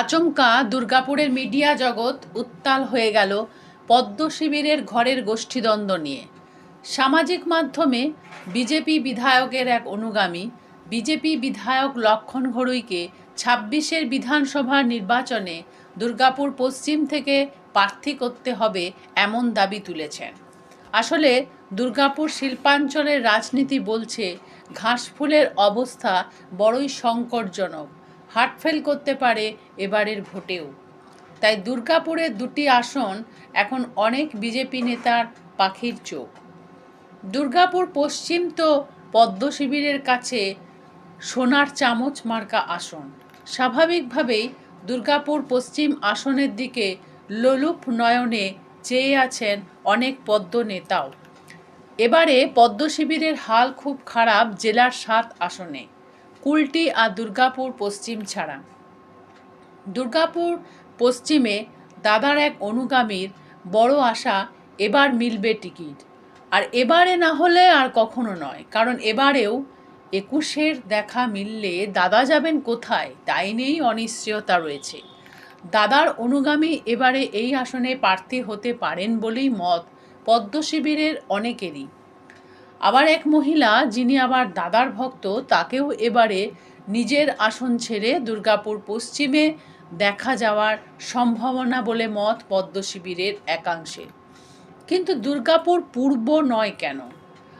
আচমকা দুর্গাপুরের মিডিয়া জগৎ উত্তাল হয়ে গেল পদ্ম শিবিরের ঘরের গোষ্ঠীদ্বন্দ্ব নিয়ে। সামাজিক মাধ্যমে বিজেপি বিধায়কের এক অনুগামী, বিজেপি বিধায়ক লক্ষণ ঘড়ুইকে ছাব্বিশের বিধানসভা নির্বাচনে দুর্গাপুর পশ্চিম থেকে প্রার্থী করতে হবে এমন দাবি তুলেছেন। আসলে দুর্গাপুর শিল্পাঞ্চলের রাজনীতি বলছে, ঘাসফুলের অবস্থা বড়ই সংকটজনক। হার্টফেল করতে পারে এবারের ভোটেও। তাই দুর্গাপুরের দুটি আসন এখন অনেক বিজেপি নেতার পাখির চোখ। দুর্গাপুর পশ্চিম তো পদ্ম শিবিরের কাছে সোনার চামচ মার্কা আসন। স্বাভাবিকভাবেই দুর্গাপুর পশ্চিম আসনের দিকে লোলুপ নয়নে চেয়ে আছেন অনেক পদ্ম নেতাও। এবারে পদ্ম শিবিরের হাল খুব খারাপ জেলার সাত আসনে। কুলটি আর দুর্গাপুর পশ্চিম ছাড়া। দুর্গাপুর পশ্চিমে দাদার এক অনুগামীর বড় আশা, এবার মিলবে টিকিট। আর এবারে না হলে আর কখনো নয়, কারণ এবারেও একুশের দেখা মিললে দাদা যাবেন কোথায়, তাই নিয়েই অনিশ্চয়তা রয়েছে। দাদার অনুগামী এবারে এই আসনে প্রার্থী হতে পারেন বলেই মত পদ্ম শিবিরের অনেকেরই। আবার এক মহিলা যিনি আবার দাদার ভক্ত, তাকেও এবারে নিজের আসন ছেড়ে দুর্গাপুর পশ্চিমে দেখা যাওয়ার সম্ভাবনা বলে মত পদ্ম শিবিরের একাংশের কিন্তু দুর্গাপুর পূর্ব নয় কেন?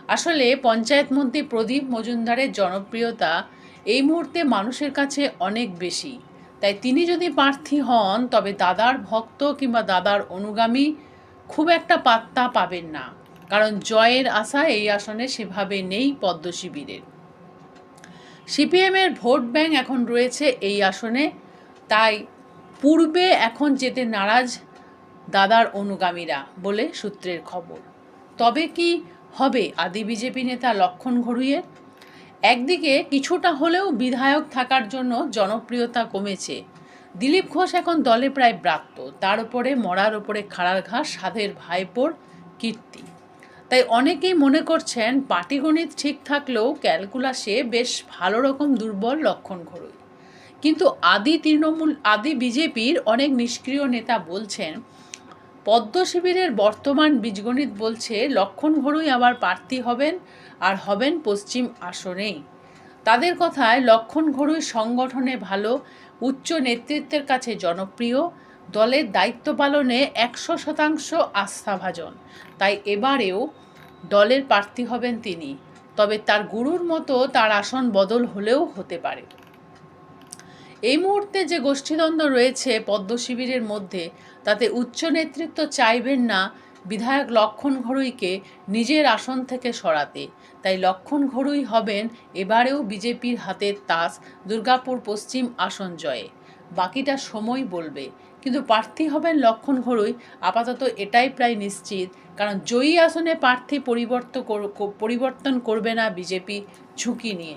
আসলে পঞ্চায়েত মন্ত্রী প্রদীপ মজুমদারের জনপ্রিয়তা এই মুহূর্তে মানুষের কাছে অনেক বেশি। তাই তিনি যদি প্রার্থী হন, তবে দাদার ভক্ত কিংবা দাদার অনুগামী খুব একটা পাত্তা পাবেন না। কারণ জয়ের আশা এই আসনে সেভাবে নেই পদ্ম শিবিরের। সিপিএমের ভোট ব্যাংক এখন রয়েছে এই আসনে, তাই পূর্বে এখন যেতে নারাজ দাদার অনুগামীরা বলে সূত্রের খবর। তবে কি হবে আদি বিজেপি নেতা লক্ষণ ঘড়ুইয়ের? একদিকে কিছুটা হলেও বিধায়ক থাকার জন্য জনপ্রিয়তা কমেছে। দিলীপ ঘোষ এখন দলে প্রায় ব্রাত্য, তার উপরে মরার উপরে খাড়ার ঘাস, সাধের ভাইপোর কীর্তি। তাই অনেকেই মনে করছেন পাটিগণিত ঠিক থাকলেও ক্যালকুলাসে বেশ ভালো রকম দুর্বল লক্ষণ ঘড়ুই কিন্তু আদি তৃণমূল, আদি বিজেপির অনেক নিষ্ক্রিয় নেতা বলছেন, পদ্ম শিবিরের বর্তমান বীজগণিত বলছে লক্ষণ ঘড়ুই আবার প্রার্থী হবেন আর হবেন পশ্চিম আসনেই। তাদের কথায় লক্ষণ ঘড়ুই সংগঠনে ভালো, উচ্চ নেতৃত্বের কাছে জনপ্রিয়, দলের দায়িত্ব পালনে একশো শতাংশ আস্থাভাজন। তাই এবারেও দলের প্রার্থী হবেন তিনি, তবে তার গুরুর মতো তার আসন বদল হলেও হতে পারে। এই মুহূর্তে যে গোষ্ঠীদ্বন্দ্ব রয়েছে পদ্ম শিবিরের মধ্যে, তাতে উচ্চ নেতৃত্ব চাইবেন না বিধায়ক লক্ষণ ঘড়ুইকে নিজের আসন থেকে সরাতে। তাই লক্ষণ ঘড়ুই হবেন এবারেও বিজেপির হাতের তাস দুর্গাপুর পশ্চিম আসন জয়ে। বাকিটা সময় বলবে। কিন্তু প্রার্থী হবেন লক্ষণ ঘড়ুই আপাতত এটাই প্রায় নিশ্চিত। কারণ জয়ী আসনে প্রার্থী পরিবর্তন পরিবর্তন করবে না বিজেপি ঝুঁকি নিয়ে।